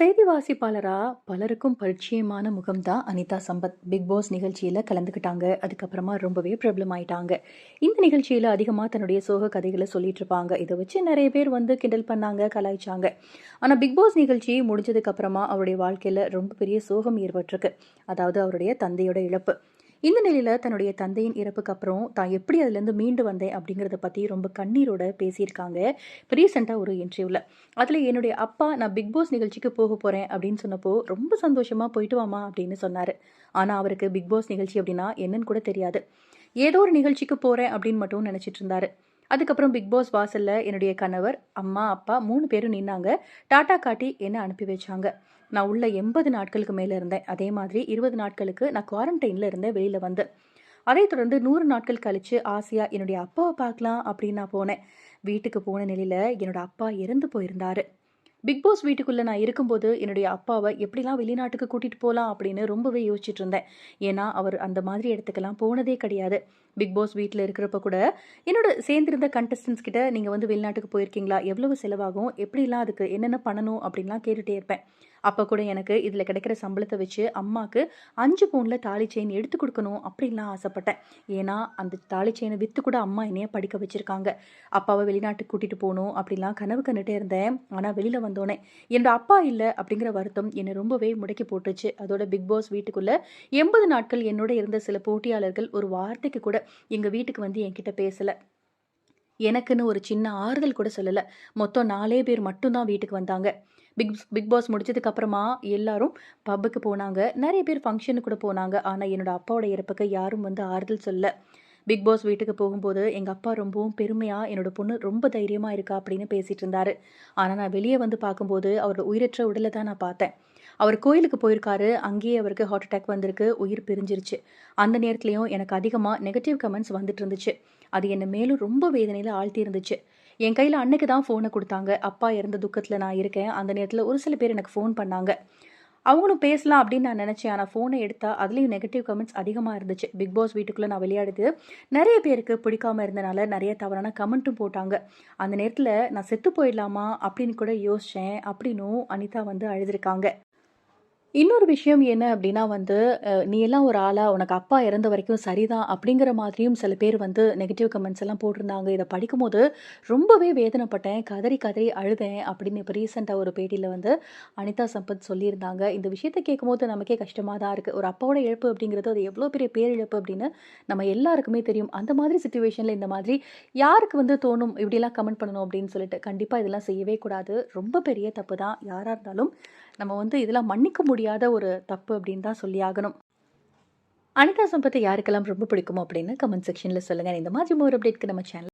செய்தி வாசிப்பாளரா பலருக்கும் பரிச்சயமான முகம் தான் அனிதா சம்பத். பிக் பாஸ் நிகழ்ச்சியில் கலந்துக்கிட்டாங்க அதுக்கப்புறமா ரொம்பவே பிரபலம் ஆயிட்டாங்க. இந்த நிகழ்ச்சியில் அதிகமாக தன்னுடைய சோக கதைகளை சொல்லிட்டு இருப்பாங்க. இதை வச்சு நிறைய பேர் வந்து கிண்டல் பண்ணாங்க கலாய்ச்சாங்க. ஆனால் பிக் பாஸ் நிகழ்ச்சி முடிஞ்சதுக்கப்புறமா அவருடைய வாழ்க்கையில் ரொம்ப பெரிய சோகம் ஏற்பட்டிருக்கு. அதாவது அவருடைய தந்தையோட இழப்பு. இந்த நிலையில் தன்னுடைய தந்தையின் இறப்புக்கு அப்புறம் தான் எப்படி அதுலேருந்து மீண்டு வந்தேன்? அப்படிங்கிறத பற்றி ரொம்ப கண்ணீரோட பேசியிருக்காங்க. ரீசெண்டாக ஒரு இன்டர்வியூவில் அதில் என்னுடைய அப்பா நான் பிக் பாஸ் நிகழ்ச்சிக்கு போக போகிறேன் அப்படின்னு சொன்னப்போ ரொம்ப சந்தோஷமாக போயிட்டு வாமா அப்படின்னு சொன்னார். ஆனால் அவருக்கு பிக் பாஸ் நிகழ்ச்சி அப்படின்னா என்னன்னு கூட தெரியாது. ஏதோ ஒரு நிகழ்ச்சிக்கு போகிறேன் அப்படின்னு மட்டும் நினச்சிட்டு இருந்தாரு. அதுக்கப்புறம் பிக் பாஸ் வாசலில் என்னுடைய கணவர் அம்மா அப்பா மூணு பேரும் நின்னாங்க. டாட்டா காட்டி என்ன அனுப்பி வச்சாங்க? நான் உள்ள எண்பது நாட்களுக்கு மேலே இருந்தேன். அதே மாதிரி இருபது நாட்களுக்கு நான் குவாரண்டைனில் இருந்தேன் வெளியில் வந்து. அதை தொடர்ந்து நூறு நாட்கள் கழித்து ஆசையாக என்னுடைய அப்பாவை பார்க்கலாம் அப்படின்னு நான் போனேன். வீட்டுக்கு போன நிலையில் என்னோடய அப்பா இறந்து போயிருந்தார். பிக் பாஸ் வீட்டுக்குள்ளே நான் இருக்கும்போது என்னுடைய அப்பாவை எப்படிலாம் வெளிநாட்டுக்கு கூட்டிகிட்டு போகலாம் அப்படின்னு ரொம்பவே யோசிச்சுட்டு இருந்தேன். ஏன்னா அவர் அந்த மாதிரி இடத்துக்கெல்லாம் போனதே கிடையாது. பிக் பாஸ் வீட்டில் இருக்கிறப்ப கூட என்னோட சேர்ந்திருந்த கண்டஸ்டன்ஸ் கிட்ட நீங்கள் வந்து வெளிநாட்டுக்கு போயிருக்கீங்களா? எவ்வளவு செலவாகும்? எப்படிலாம் அதுக்கு என்னென்ன பண்ணணும்? அப்படின்லாம் கேட்டுகிட்டே இருப்பேன். அப்போ கூட எனக்கு இதில் கிடைக்கிற சம்பளத்தை வச்சு அம்மாவுக்கு அஞ்சு பவுனில் தாலி செயின் எடுத்து கொடுக்கணும் அப்படின்லாம் ஆசைப்பட்டேன். ஏன்னா அந்த தாலி செயினை விற்று கூட அம்மா என்னைய படிக்க வச்சுருக்காங்க. அப்பாவை வெளிநாட்டுக்கு கூட்டிகிட்டு போகணும் அப்படிலாம் கனவு கண்டுட்டே இருந்தேன். ஆனால் வெளியில் வந்தோடனே என்னோட அப்பா இல்லை அப்படிங்கிற வருத்தம் என்னை ரொம்பவே முடக்கி போட்டுச்சு. அதோட பிக் பாஸ் வீட்டுக்குள்ளே எண்பது நாட்கள் என்னோட இருந்த சில போட்டியாளர்கள் ஒரு வார்த்தைக்கு கூட எங்கள் வீட்டுக்கு வந்து என்கிட்ட பேசலை. எனக்குன்னு ஒரு சின்ன ஆறுதல் கூட சொல்லலை. மொத்தம் நாலே பேர் மட்டும்தான் வீட்டுக்கு வந்தாங்க. பிக் பிக் பாஸ் முடிச்சதுக்கு அப்புறமா எல்லாரும் பப்புக்கு போனாங்க. நிறைய பேர் ஃபங்க்ஷனுக்கு கூட போனாங்க. ஆனால் என்னோட அப்பாவோட இறப்புக்கு யாரும் வந்து ஆறுதல் சொல்ல பிக் பாஸ் வீட்டுக்கு போகும்போது எங்கள் அப்பா ரொம்பவும் பெருமையாக என்னோட பொண்ணு ரொம்ப தைரியமாக இருக்கா அப்படின்னு பேசிகிட்டு இருந்தாரு. ஆனால் நான் வெளியே வந்து பார்க்கும்போது அவரோட உயிரற்ற உடலை தான் நான் பார்த்தேன். அவர் கோயிலுக்கு போயிருக்காரு. அங்கேயே அவருக்கு ஹார்ட் அட்டாக் வந்திருக்கு. உயிர் பிரிஞ்சிருச்சு. அந்த நேரத்துலையும் எனக்கு அதிகமாக நெகட்டிவ் கமெண்ட்ஸ் வந்துட்டு இருந்துச்சு அது என்னை மேலும் ரொம்ப வேதனையில் ஆழ்த்தி இருந்துச்சு என் கையில் அன்னைக்கு தான் ஃபோனை கொடுத்தாங்க. அப்பா இறந்த துக்கத்தில் நான் இருக்கேன். அந்த நேரத்தில் ஒரு சில பேர் எனக்கு ஃபோன் பண்ணாங்க. அவங்களும் பேசலாம் அப்படின்னு நான் நினச்சேன். ஆனால் ஃபோனை எடுத்தால் அதுலேயும் நெகட்டிவ் கமெண்ட்ஸ் அதிகமாக இருந்துச்சு. பிக் பாஸ் வீட்டுக்குள்ளே நான் விளையாடுது நிறைய பேருக்கு பிடிக்காம இருந்தனால நிறைய தவறான கமெண்ட்டும் போட்டாங்க. அந்த நேரத்தில் நான் செத்து போயிடலாமா அப்படின்னு கூட யோசித்தேன் அப்படின்னும் அனிதா வந்து அழுதுருக்காங்க. இன்னொரு விஷயம் என்ன அப்படின்னா வந்து நீ எல்லாம் ஒரு ஆளா உனக்கு அப்பா இறந்த வரைக்கும் சரிதான் அப்படிங்கிற மாதிரியும் சில பேர் வந்து நெகட்டிவ் கமெண்ட்ஸ் எல்லாம் போட்டிருந்தாங்க. இதை படிக்கும்போது ரொம்பவே வேதனைப்பட்டேன். கதறி கதறி அழுதேன் அப்படின்னு இப்போ ரீசெண்டாக ஒரு பேட்டியில் வந்து அனிதா சம்பத் சொல்லியிருந்தாங்க. இந்த விஷயத்தை கேட்கும்போது நமக்கே கஷ்டமாக தான் இருக்குது ஒரு அப்பாவோட இழப்பு அப்படிங்கிறது அது எவ்வளோ பெரிய பேரிழப்பு அப்படின்னு நம்ம எல்லாருக்குமே தெரியும். அந்த மாதிரி சுச்சுவேஷனில் இந்த மாதிரி யாருக்கு வந்து தோணும் இப்படிலாம் கமெண்ட் பண்ணணும் அப்படின்னு சொல்லிட்டு கண்டிப்பாக இதெல்லாம் செய்யவே கூடாது. ரொம்ப பெரிய தப்பு தான். யாராக இருந்தாலும் நம்ம வந்து இதெல்லாம் மன்னிக்க முடியும். முடியாத ஒரு தப்பு அப்படின்னு தான் சொல்லி ஆகணும். அனிதா சம்பத்தை யாருக்கெல்லாம் ரொம்ப பிடிக்குமோ அப்படின்னு கமெண்ட் செக்ஷனில் சொல்லுங்கள் இந்த மாதிரி ஒரு அப்டேட்க்கு நம்ம சேனல்